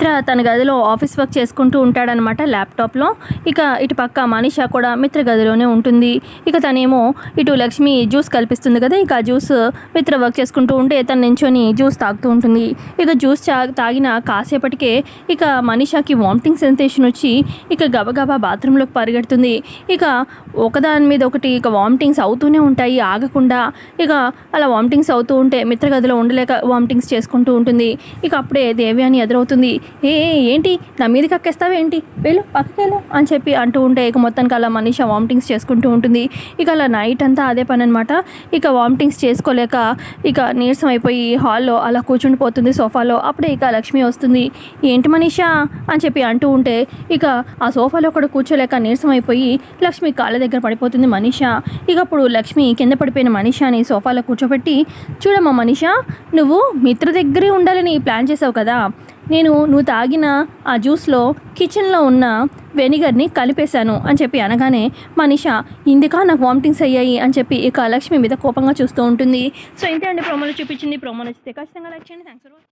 మిత్ర తన గదిలో ఆఫీస్ వర్క్ చేసుకుంటూ ఉంటాడనమాట ల్యాప్టాప్లో. ఇక ఇటు పక్క మనీషా కూడా మిత్ర గదిలోనే ఉంటుంది. ఇక తనేమో ఇటు లక్ష్మి జ్యూస్ కల్పిస్తుంది కదా ఇక ఆ జ్యూస్ మిత్ర వర్క్ చేసుకుంటూ ఉంటే తను నించొని జ్యూస్ తాగుతూ ఉంటుంది. ఇక జ్యూస్ తాగిన కాసేపటికే ఇక మనీషాకి వామిటింగ్ సెన్సేషన్ వచ్చి ఇక గబగబా బాత్రూంలోకి పరిగెడుతుంది. ఇక ఒకదాని మీద ఒకటి ఇక వామిటింగ్స్ అవుతూనే ఉంటాయి ఆగకుండా ఇక అలా వామిటింగ్స్ అవుతూ ఉంటే మిత్ర గదిలో ఉండలేక వామిటింగ్స్ చేసుకుంటూ ఉంటుంది. ఇక అప్పుడే దేవ్యాని ఎదురవుతుంది. ఏ ఏంటి? నా మీద కక్కేస్తావా ఏంటి? వెళ్ళు పక్కకెళ్ళు అని చెప్పి అంటూ ఉంటే ఇక మొత్తానికి అలా మనిషి వామిటింగ్స్ చేసుకుంటూ ఉంటుంది. ఇక అలా నైట్ అంతా అదే పని అనమాట ఇక వామిటింగ్స్ చేసుకోలేక ఇక నీరసం అయిపోయి హాల్లో అలా కూర్చుండిపోతుంది సోఫాలో. అప్పుడే ఇక లక్ష్మి వస్తుంది. ఏంటి మనీషా? అని చెప్పి అంటూ ఉంటే ఇక ఆ సోఫాలో కూడా కూర్చోలేక నీరసం అయిపోయి లక్ష్మి కాళ్ళ దగ్గర పడిపోతుంది మనీషా. ఇక అప్పుడు లక్ష్మి కింద పడిపోయిన మనీషాని సోఫాలో కూర్చోబెట్టి చూడమ్మా మనీషా నువ్వు మిత్ర దగ్గరే ఉండాలని ప్లాన్ చేసావు కదా. నేను నువ్వు తాగిన ఆ జ్యూస్లో కిచెన్లో ఉన్న వెనిగర్ని కలిపేశాను అని చెప్పి అనగానే మనిష ఇందుకా నాకు వామిటింగ్స్ అయ్యాయి అని చెప్పి ఇక లక్ష్మి మీద కోపంగా చూస్తూ ఉంటుంది. సో ఇంతే అండి. ప్రోమోలో చూపించింది ప్రోమో నచ్చితే ఖచ్చితంగా లైక్ చేయండి. Thanks for